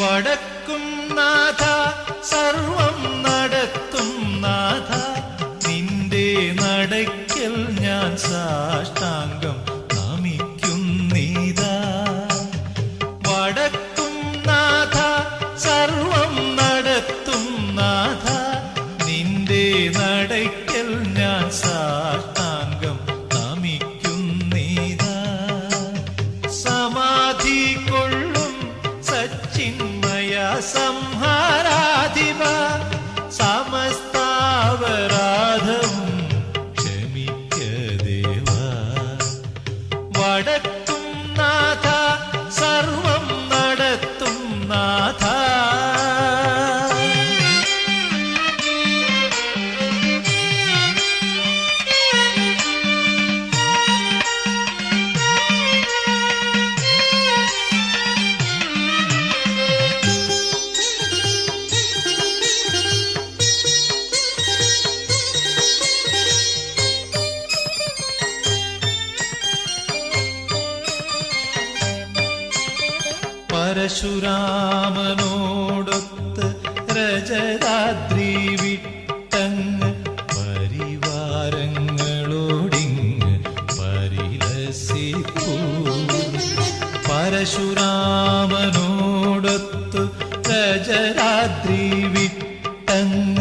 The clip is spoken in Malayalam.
വടക്കും നാഥ സർവം നടത്തും നാഥ. നിന്റെ നടയ്ക്കൽ ഞാൻ സാഷ്ടാംഗം നമിക്കുന്നീതാ വടക്കും നാഥ സർവം നടത്തും നാഥ. നിന്റെ നടയ്ക്കൽ ഞാൻ चिन्मय संहाराधिप समस्तावराधम् क्षमित्य देवा वडक പരശുരാമനോടൊത്ത് രജതാദ്രി വിട്ടങ്ങ് പരിവാരങ്ങളോടിങ്ങ് പരിലസിപ്പൂ പരശുരാമനോടൊത്ത് രജരാദ്രി വിട്ടങ്ങ്